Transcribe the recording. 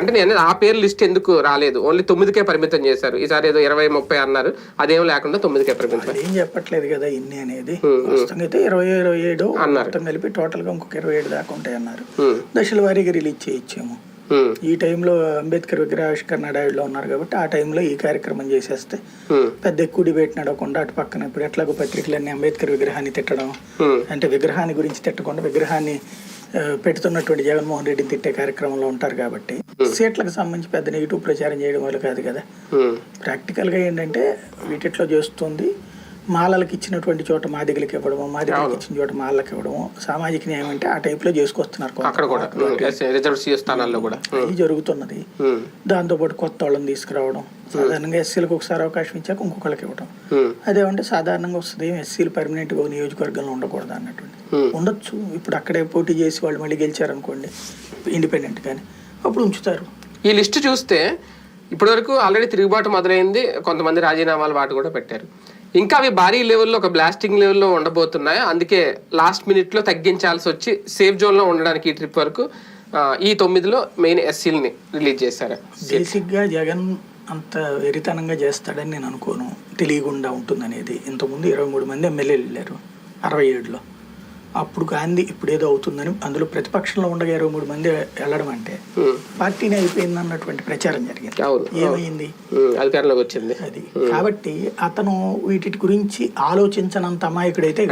అంటే నేను ఆ పేరు లిస్ట్ ఎందుకు రాలేదు? ఓన్లీ తొమ్మిదికే పరిమితం చేశారు. ఈసారి ఏదో ఇరవై ముప్పై అన్నారు. అదేం లేకుండా తొమ్మిదికే పరిమితం. ఏం చెప్పట్లేదు కదా ఇన్ని అనేది. ప్రస్తుతం అయితే ఇరవై ఇరవై ఏడు మొత్తం కలిపి టోటల్గా ఇంకొక ఇరవై ఏడు దాకా ఉంటాయి అన్నారు. దశల వారీగా రిలీజ్ చేయొచ్చేమో. హ్మ్, ఈ టైంలో అంబేద్కర్ విగ్రహావిష్కరణ హడావిడిలో ఉన్నారు కాబట్టి ఆ టైంలో ఈ కార్యక్రమం చేసేస్తే పెద్ద ఎక్కువ డిబేట్ నడవకుండా అటు పక్కన ఇప్పుడు ఎట్లాగో పత్రికలన్నీ అంబేద్కర్ విగ్రహాన్ని తిట్టడం. అంటే విగ్రహాన్ని గురించి తిట్టకుండా విగ్రహాన్ని పెడుతున్నటువంటి జగన్మోహన్ రెడ్డిని తిట్టే కార్యక్రమంలో ఉంటారు కాబట్టి సీట్లకు సంబంధించి పెద్ద నెగిటివ్ ప్రచారం చేయడం వల్ల కాదు కదా. ప్రాక్టికల్గా ఏంటంటే వీటిట్లో చేస్తుంది మాలలకు ఇచ్చినటువంటి చోట మాదిగలకి ఇవ్వడము మాదిగలకి ఇచ్చిన చోట మాలలకు ఇవ్వడము సామాజిక న్యాయం అంటే ఆ చేసుకొస్తున్నారు స్థానాల్లో కూడా. హ్మ్, ఇది జరుగుతున్నది. హ్మ్, దాంతోపాటు కొత్త వాళ్ళని తీసుకురావడం సాధారణంగా ఎస్సీలకు ఒకసారి అవకాశం ఇచ్చాక ఇంకొకరికి ఇవ్వడం అదేమంటే సాధారణంగా వస్తుంది ఎస్సీలు పర్మనెంట్గా నియోజకవర్గంలో ఉండకూడదు అన్నటువంటి. Hmm. ఉండొచ్చు. ఇప్పుడు అక్కడే పోటీ చేసి వాళ్ళు మళ్ళీ గెలిచారనుకోండి ఇండిపెండెంట్ కానీ అప్పుడు ఉంచుతారు. ఈ లిస్ట్ చూస్తే ఇప్పటివరకు ఆల్రెడీ తిరుగుబాటు మొదలైంది కొంతమంది రాజీనామాలు వాటి కూడా పెట్టారు. ఇంకా అవి భారీ లెవెల్లో ఒక బ్లాస్టింగ్ లెవెల్లో ఉండబోతున్నాయి. అందుకే లాస్ట్ మినిట్లో తగ్గించాల్సి వచ్చి సేఫ్ జోన్లో ఉండడానికి ఈ ట్రిప్ వరకు ఈ తొమ్మిదిలో మెయిన్ ఎస్సీలని రిలీజ్ చేశారు. బేసిక్గా జగన్ అంత వెరితనంగా చేస్తాడని నేను అనుకోను. తెలియకుండా ఉంటుందనేది. ఇంతకుముందు ఇరవై మూడు మంది ఎమ్మెల్యేలు వెళ్ళారు అరవై ఏడులో. అప్పుడు గాంధీ ఇప్పుడు ఏదో అవుతుందని అందులో ప్రతిపక్షంలో ఉండగా ఇరవై మూడు మంది వెళ్ళడం అంటే పార్టీనే అయిపోయింది అన్నటువంటి ప్రచారం జరిగింది. ఏమైంది? అధికారంలోకి వచ్చింది. అది. కాబట్టి అతను వీటి గురించి ఆలోచించనంత అమాయకుడైతే